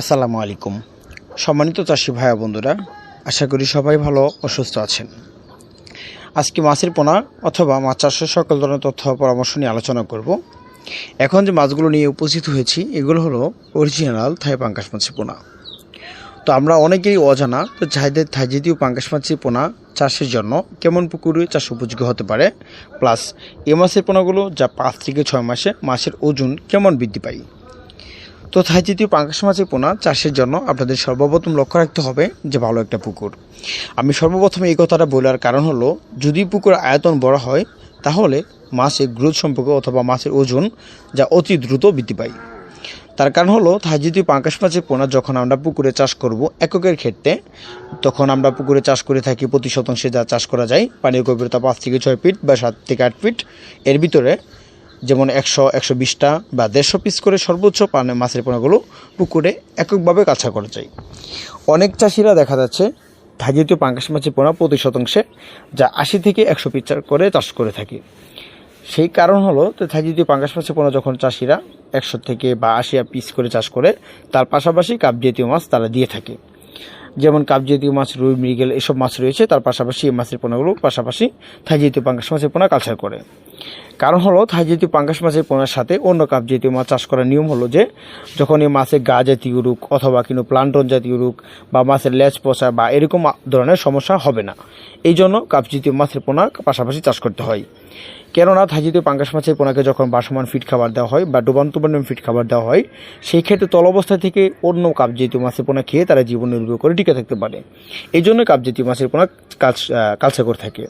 আসসালামু আলাইকুম। সম্মানিত চাষি ভাইয়া বন্ধুরা, আশা করি সবাই ভালো ও সুস্থ আছেন। আজকে মাছের পোনা অথবা মাছ চাষের সকল ধরনের তথ্য পরামর্শ নিয়ে আলোচনা করব। এখন যে মাছগুলো নিয়ে উপস্থিত হয়েছি, এগুলো হলো অরিজিনাল থাই পাঙ্কাশ মাছের পোনা। তো আমরা অনেকেই অজানা, তো যাদের থাই জাতীয় পাঙ্কাশ মাছের পোনা চাষের জন্য কেমন পুকুরে চাষ উপযোগী হতে পারে, প্লাস এ মাছের পোনাগুলো যা পাঁচ থেকে ছয় মাসে মাছের ওজন কেমন বৃদ্ধি পায়। তো থাই জাতীয় পাঙ্কাশ মাছের পোনা চাষের জন্য আপনাদের সর্বপ্রথম লক্ষ্য রাখতে হবে যে ভালো একটা পুকুর। আমি সর্বপ্রথম এই কথাটা বলার কারণ হলো, যদি পুকুর আয়তন বড় হয়, তাহলে মাছের গ্রোথ সম্পর্কে অথবা মাছের ওজন যা অতি দ্রুত বৃদ্ধি পায়। তার কারণ হলো জাতীয় পাঙ্কাশ মাছের পোনা যখন আমরা পুকুরে চাষ করব এককের ক্ষেত্রে, তখন আমরা পুকুরে চাষ করে থাকি প্রতি শতাংশে যা চাষ করা যায় পানির গভীরতা পাঁচ থেকে ছয় ফিট বা সাত থেকে আট ফিট। এর ভিতরে যেমন একশো একশো বিশটা বা দেড়শো পিস করে সর্বোচ্চ পানে মাছের পোনাগুলো পুকুরে এককভাবে কাছা করা যায়। অনেক চাষিরা দেখা যাচ্ছে থাইজাতীয় পাঙ্কাশ মাছের পোনা প্রতি শতাংশে যা আশি থেকে একশো পিস করে চাষ করে থাকে। সেই কারণ হলো তো থাইজাতীয় পাঙ্কাশ মাছের পোনা যখন চাষিরা একশো থেকে বা আশি পিস করে চাষ করে, তার পাশাপাশি কাপ জাতীয় মাছ তারা দিয়ে থাকে। যেমন কাপ জাতীয় মাছ, রুই, মৃগেল এসব মাছ রয়েছে। তার পাশাপাশি এই মাছের পোনাগুলো পাশাপাশি থাই জাতীয় পাঙ্কাশ মাছের পোনা কালচার করে। কারণ হলো থাই জাতীয় পাঙ্কাশ মাছের পোনার সাথে অন্য কাপ জাতীয় মাছ চাষ করার নিয়ম হলো যে, যখন এই মাছের গা জাতীয় রোগ অথবা কিন্তু প্লান্টন জাতীয় রোগ বা মাছের লেজ পচা বা এরকম ধরনের সমস্যা হবে না। এই জন্য কাপ জাতীয় মাছের পোনা পাশাপাশি চাষ করতে হয়। কেননা, থাইজাতীয় পাঙ্কাশ মাছের পোনাকে যখন বাসমান ফিট খাবার দেওয়া হয় বা ডুবান্ত ফিট খাবার দেওয়া হয়, সেই ক্ষেত্রে তল অবস্থা থেকে অন্য কাপ জাতীয় মাছের পোনা খেয়ে তারা জীবন নির্বাহ করে টিকে থাকতে পারে। এই জন্য কাপ জাতীয় মাছের পোনা কালচা করে থাকে।